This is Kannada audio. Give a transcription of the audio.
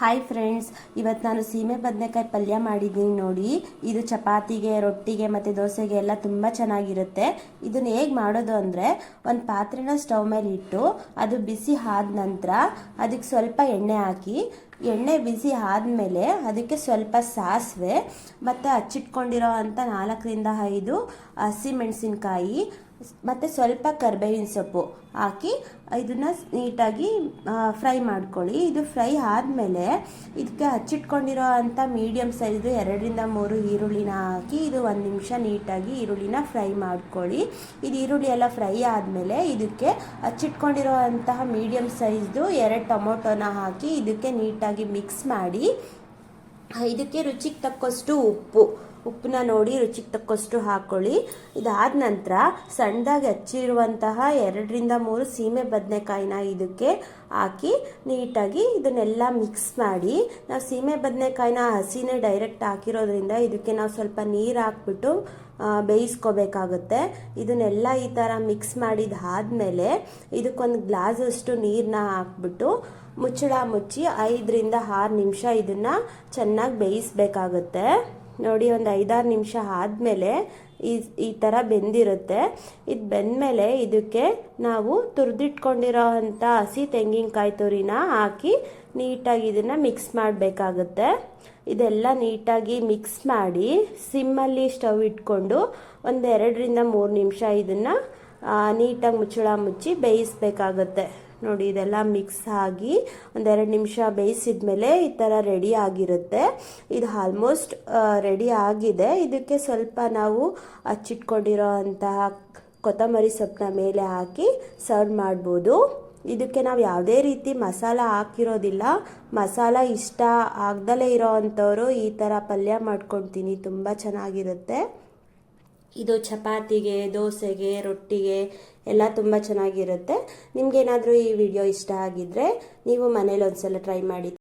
ಹಾಯ್ ಫ್ರೆಂಡ್ಸ್ ಇವತ್ತು ನಾನು ಸೀಮೆ ಬದನೆಕಾಯಿ ಪಲ್ಯ ಮಾಡಿದ್ದೀನಿ ನೋಡಿ. ಇದು ಚಪಾತಿಗೆ, ರೊಟ್ಟಿಗೆ ಮತ್ತು ದೋಸೆಗೆ ಎಲ್ಲ ತುಂಬ ಚೆನ್ನಾಗಿರುತ್ತೆ. ಇದನ್ನು ಹೇಗೆ ಮಾಡೋದು ಅಂದರೆ, ಒಂದು ಪಾತ್ರೆನ ಸ್ಟವ್ ಮೇಲೆ ಇಟ್ಟು ಅದು ಬಿಸಿ ಆದ ನಂತರ ಅದಕ್ಕೆ ಸ್ವಲ್ಪ ಎಣ್ಣೆ ಹಾಕಿ, ಎಣ್ಣೆ ಬಿಸಿ ಆದಮೇಲೆ ಅದಕ್ಕೆ ಸ್ವಲ್ಪ ಸಾಸಿವೆ ಮತ್ತು ಹಚ್ಚಿಟ್ಕೊಂಡಿರೋ ಅಂಥ ನಾಲ್ಕರಿಂದ ಐದು ಹಸಿಮೆಣಸಿನ್ಕಾಯಿ ಮತ್ತು ಸ್ವಲ್ಪ ಕರ್ಬೇವಿನ ಸೊಪ್ಪು ಹಾಕಿ ಇದನ್ನು ನೀಟಾಗಿ ಫ್ರೈ ಮಾಡ್ಕೊಳ್ಳಿ. ಇದು ಫ್ರೈ ಆದಮೇಲೆ ಇದಕ್ಕೆ ಹಚ್ಚಿಟ್ಕೊಂಡಿರೋ ಅಂಥ ಮೀಡಿಯಮ್ ಸೈಜು ಎರಡರಿಂದ ಮೂರು ಈರುಳ್ಳಿನ ಹಾಕಿ ಇದು ಒಂದು ನಿಮಿಷ ನೀಟಾಗಿ ಈರುಳ್ಳಿನ ಫ್ರೈ ಮಾಡ್ಕೊಳ್ಳಿ. ಇದು ಈರುಳ್ಳಿ ಎಲ್ಲ ಫ್ರೈ ಆದಮೇಲೆ ಇದಕ್ಕೆ ಹಚ್ಚಿಟ್ಕೊಂಡಿರೋ ಅಂತಹ ಮೀಡಿಯಮ್ ಸೈಜ್ದು ಎರಡು ಟೊಮೊಟೊನ ಹಾಕಿ ಇದಕ್ಕೆ ನೀಟಾಗಿ ಮಿಕ್ಸ್ ಮಾಡಿ, ಇದಕ್ಕೆ ರುಚಿಗೆ ತಕ್ಕಷ್ಟು ಉಪ್ಪು ಉಪ್ಪನ್ನ ನೋಡಿ ರುಚಿಗೆ ತಕ್ಕಷ್ಟು ಹಾಕ್ಕೊಳ್ಳಿ ಇದಾದ ನಂತರ ಸಣ್ಣದಾಗಿ ಹಚ್ಚಿರುವಂತಹ ಎರಡರಿಂದ ಮೂರು ಸೀಮೆ ಬದನೆಕಾಯಿನ ಇದಕ್ಕೆ ಹಾಕಿ ನೀಟಾಗಿ ಇದನ್ನೆಲ್ಲ ಮಿಕ್ಸ್ ಮಾಡಿ. ನಾವು ಸೀಮೆ ಬದನೆಕಾಯಿನ ಹಸಿನೇ ಡೈರೆಕ್ಟ್ ಹಾಕಿರೋದ್ರಿಂದ ಇದಕ್ಕೆ ನಾವು ಸ್ವಲ್ಪ ನೀರು ಹಾಕ್ಬಿಟ್ಟು ಬೇಯಿಸ್ಕೋಬೇಕಾಗುತ್ತೆ. ಇದನ್ನೆಲ್ಲ ಈ ಥರ ಮಿಕ್ಸ್ ಮಾಡಿದಾದ್ಮೇಲೆ ಇದಕ್ಕೊಂದು ಗ್ಲಾಸಷ್ಟು ನೀರನ್ನ ಹಾಕ್ಬಿಟ್ಟು ಮುಚ್ಚಳ ಮುಚ್ಚಿ ಐದರಿಂದ ಆರು ನಿಮಿಷ ಇದನ್ನು ಚೆನ್ನಾಗಿ ಬೇಯಿಸ್ಬೇಕಾಗುತ್ತೆ. ನೋಡಿ, ಒಂದು ಐದಾರು ನಿಮಿಷ ಆದಮೇಲೆ ಈ ಈ ಥರ ಬೆಂದಿರುತ್ತೆ. ಇದು ಬೆಂದಮೇಲೆ ಇದಕ್ಕೆ ನಾವು ತುರಿದಿಟ್ಕೊಂಡಿರೋ ಅಂಥ ಹಸಿ ತೆಂಗಿನಕಾಯಿ ತುರಿನ ಹಾಕಿ ನೀಟಾಗಿ ಇದನ್ನು ಮಿಕ್ಸ್ ಮಾಡಬೇಕಾಗುತ್ತೆ. ಇದೆಲ್ಲ ನೀಟಾಗಿ ಮಿಕ್ಸ್ ಮಾಡಿ ಸಿಮ್ಮಲ್ಲಿ ಸ್ಟವ್ ಇಟ್ಕೊಂಡು ಒಂದು ಎರಡರಿಂದ ಮೂರು ನಿಮಿಷ ಇದನ್ನು ನೀಟಾಗಿ ಮುಚ್ಚಳ ಮುಚ್ಚಿ ಬೇಯಿಸ್ಬೇಕಾಗತ್ತೆ. ನೋಡಿ, ಇದೆಲ್ಲ ಮಿಕ್ಸ್ ಆಗಿ ಒಂದೆರಡು ನಿಮಿಷ ಬೇಯಿಸಿದ ಮೇಲೆ ಈ ಥರ ರೆಡಿ ಆಗಿರುತ್ತೆ. ಇದು ಆಲ್ಮೋಸ್ಟ್ ರೆಡಿ ಆಗಿದೆ. ಇದಕ್ಕೆ ಸ್ವಲ್ಪ ನಾವು ಹಚ್ಚಿಟ್ಕೊಂಡಿರೋ ಅಂತಹ ಕೊತ್ತಂಬರಿ ಸೊಪ್ಪನ್ನ ಮೇಲೆ ಹಾಕಿ ಸರ್ವ್ ಮಾಡ್ಬೋದು. ಇದಕ್ಕೆ ನಾವು ಯಾವುದೇ ರೀತಿ ಮಸಾಲ ಹಾಕಿರೋದಿಲ್ಲ. ಮಸಾಲ ಇಷ್ಟ ಆಗ್ದಲೇ ಇರೋ ಅಂಥವ್ರು ಈ ಥರ ಪಲ್ಯ ಮಾಡ್ಕೊಳ್ತೀನಿ ತುಂಬ ಚೆನ್ನಾಗಿರುತ್ತೆ. ಇದು ಚಪಾತಿಗೆ, ದೋಸೆಗೆ, ರೊಟ್ಟಿಗೆ ಎಲ್ಲ ತುಂಬ ಚೆನ್ನಾಗಿರುತ್ತೆ. ನಿಮಗೇನಾದರೂ ಈ ವಿಡಿಯೋ ಇಷ್ಟ ಆಗಿದ್ದರೆ ನೀವು ಮನೇಲಿ ಒಂದ್ಸಲ ಟ್ರೈ ಮಾಡಿ.